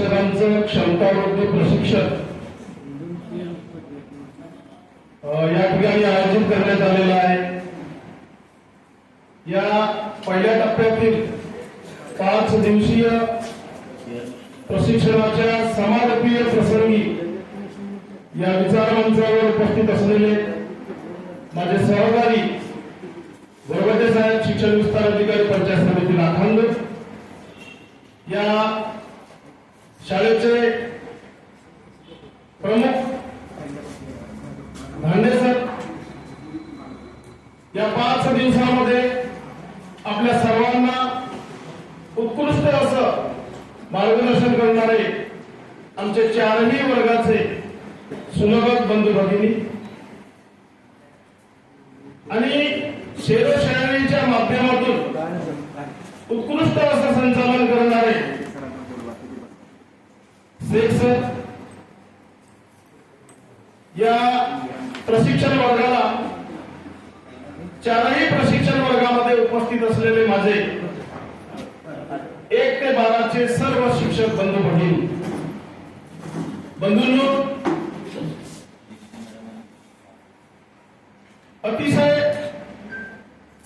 शिक्षकांचं क्षमतावृद्धी प्रशिक्षण या ठिकाणी आयोजित करण्यात आलेलं आहे. या पहिल्या टप्प्यातील पाच दिवसीय प्रशिक्षणाच्या समारोपीय प्रसंगी या विचारमंचावर उपस्थित असलेले माझे सहकारी गोरबटे साहेब शिक्षण विस्तार अधिकारी शाळेचे प्रमुख धांडे सर या पाच दिवसामध्ये आपल्या सर्वांना उत्कृष्ट असं मार्गदर्शन करणारे आमचे चारही वर्गाचे सुलभक बंधू भगिनी आणि शेरो शाळेच्या माध्यमातून उत्कृष्ट असं संचालन करणारे शेख सर या प्रशिक्षण वर्गाला चारही प्रशिक्षण वर्गामध्ये उपस्थित असलेले माझे एक ते बाराचे सर्व शिक्षक बंधू भगिनी. बंधूंनो अतिशय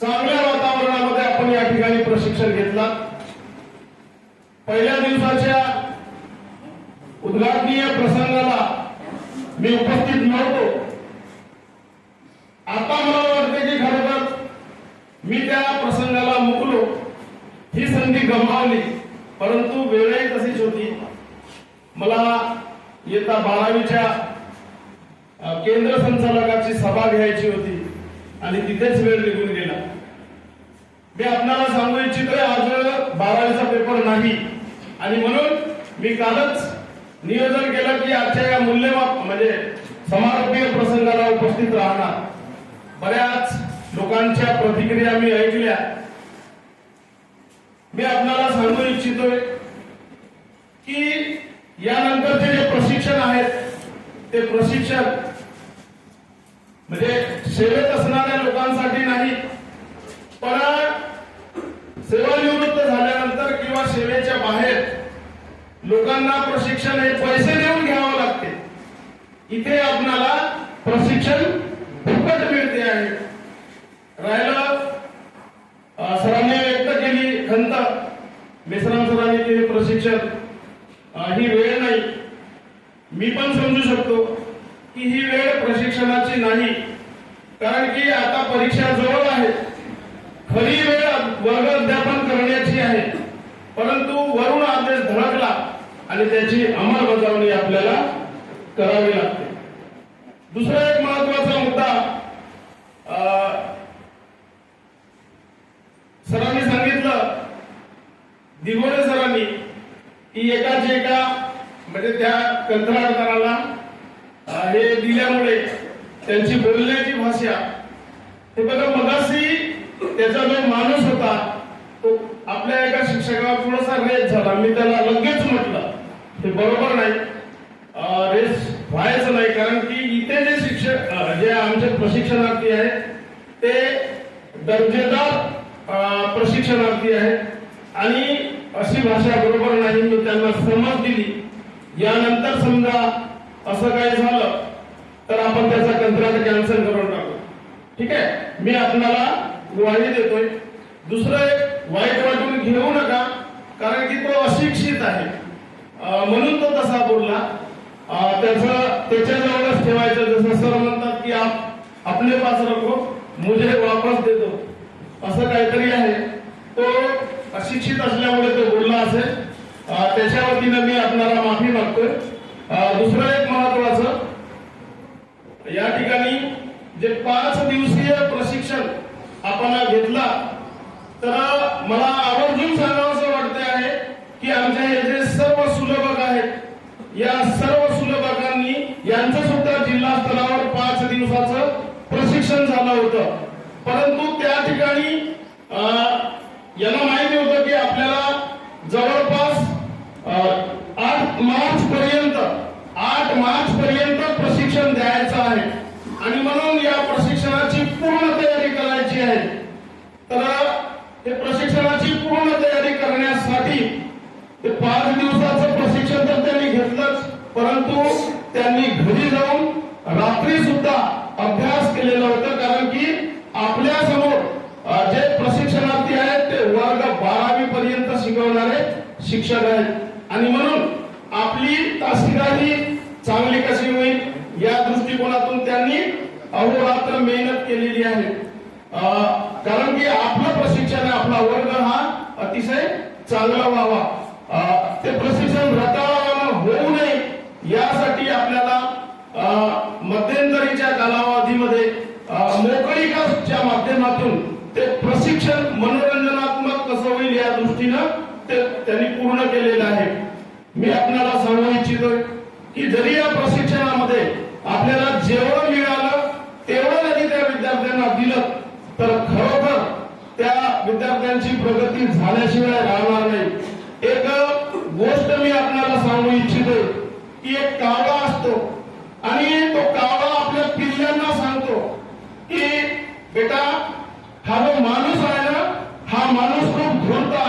चांगल्या वातावरणामध्ये आपण या ठिकाणी प्रशिक्षण घेतला. पहिल्या दिवसाच्या उद्घाटनीय प्रसंगाला मी उपस्थित नव्हतो. आता मला वाटते की खरं तर मी त्या प्रसंगाला मुकलो. ही संधी गमावली. परंतु वेळही तशीच होती. मला येता बारावीच्या केंद्र संचालकाची सभा घ्यायची होती आणि तिथेच वेळ निघून गेला. मी आपल्याला सांगू इच्छितोय आज बारावीचा पेपर नाही. आणि म्हणून मी कालच नियोजन केलं की आजच्या या मूल्यमाप म्हणजे समारोपीय प्रसंगाला उपस्थित राहणार. बऱ्याच लोकांच्या प्रतिक्रिया मी ऐकल्या. मी आपल्याला सांगू इच्छितोय की यानंतरचे जे प्रशिक्षण आहेत ते प्रशिक्षण म्हणजे सेवेत असणाऱ्या लोकांसाठी नाही पण सेवानिवृत्त झाल्यानंतर किंवा सेवेच्या बाहेर लोकांना प्रशिक्षण हे पैसे देऊन घ्यावं लागते. इथे आपणाला प्रशिक्षण फुकट मिळते आहे. राहिलं सरांनी व्यक्त केली खंत. मेसराम सरांनी केली प्रशिक्षण. ही वेळ नाही. मी पण समजू शकतो की ही वेळ प्रशिक्षणाची नाही. कारण की आता परीक्षा जवळ आहे. खरी वेळ वर्ग अध्यापन करण्याची आहे. परंतु वरून आदेश धडकला. आणि त्याची अंमलबजावणी आपल्याला करावी लागते. दुसरा एक महत्त्वाचा मुद्दा सरांनी सांगितलं दिगोडे सरांनी की एकाच एका म्हणजे त्या कंत्राटदाराला हे दिल्यामुळे त्यांची बोलण्याची भाषा हे बघा मगाशी त्याचा जो माणूस होता तो आपल्या एका शिक्षकावर थोडासा रेस झाला. मी त्याला लगेच म्हटलं. ते बरोबर नाही. रेस व्हायचं नाही कारण की इथे जे शिक्षक जे आमचे प्रशिक्षणार्थी आहेत ते दर्जेदार प्रशिक्षणार्थी आहेत. आणि अशी भाषा बरोबर नाही मी त्यांना समज दिली. यानंतर समजा असं काय झालं तर आपण त्याचा कंत्राट कॅन्सल करून टाकू. ठीक आहे? मी आपल्याला ग्वाही देतोय. दुसरं एक वाईट वाटून घेऊ नका कारण की तो अशिक्षित आहे. म्हणून तो तसा बोलला. त्याच त्याच्याजवळच ठेवायचं जसं सर म्हणतात की आप आपले पास रखो मुझे वापस देतो असं काहीतरी आहे. तो अशिक्षित असल्यामुळे तो बोलला असेल. त्याच्या वतीनं मी आपल्याला माफी मागतोय. दुसरं एक महत्वाचं या ठिकाणी जे पाच दिवसीय प्रशिक्षण आपण घेतला तर मला आवर्जून सांगावं वाटते आहे की आमचे हे जे सर्व सुलभक आहेत या सर्व सुलभकांनी यांचं सुद्धा जिल्हा स्तरावर पाच दिवसाचं प्रशिक्षण झालं होतं. परंतु त्या ठिकाणी अं, यांना माहिती होतं की आपल्याला जवळपास आठ मार्च पर्यंत आठ मार्च पर्यंत प्रशिक्षण द्यायचं आहे. आणि म्हणून या प्रशिक्षणाची पूर्ण तयारी करायची आहे. तर ते प्रशिक्षणाची पूर्ण तयारी करण्यासाठी ते पाच दिवसाचं प्रशिक्षण तर परंतु त्यांनी घरी जाऊन रात्री सुद्धा अभ्यास केलेला होता कारण की आपल्यासमोर जे प्रशिक्षणार्थी आहेत ते वर्ग बारावी पर्यंत शिकवणारे शिक्षक आहेत. आणि म्हणून आपली तासिकाही चांगली कशी होईल या दृष्टिकोनातून त्यांनी अहोरात्र मेहनत केलेली आहे. कारण की आपलं प्रशिक्षण आपला वर्ग हा अतिशय चांगला व्हावा. ते प्रशिक्षण रटाळा होऊ नये यासाठी आपल्याला मध्यंतरीच्या कालावधीमध्ये मोकळीकाच्या माध्यमातून ते प्रशिक्षण मनोरंजनात्मक कसं होईल या दृष्टीनं ते त्यांनी पूर्ण केलेलं आहे. मी आपल्याला सांगू इच्छितोय की जरी या प्रशिक्षणामध्ये आपल्याला जेवढं मिळालं तेवढं जरी त्या विद्यार्थ्यांना दिलं तर खरोखर त्या विद्यार्थ्यांची प्रगती झाल्याशिवाय राहणार नाही. एक गोष्ट मी आपल्याला सांगू इच्छितोय की एक कावळा असतो. आणि तो कावळा आपल्या पिल्लांना सांगतो की बेटा हा जो माणूस आहे ना हा माणूस खूप धुरता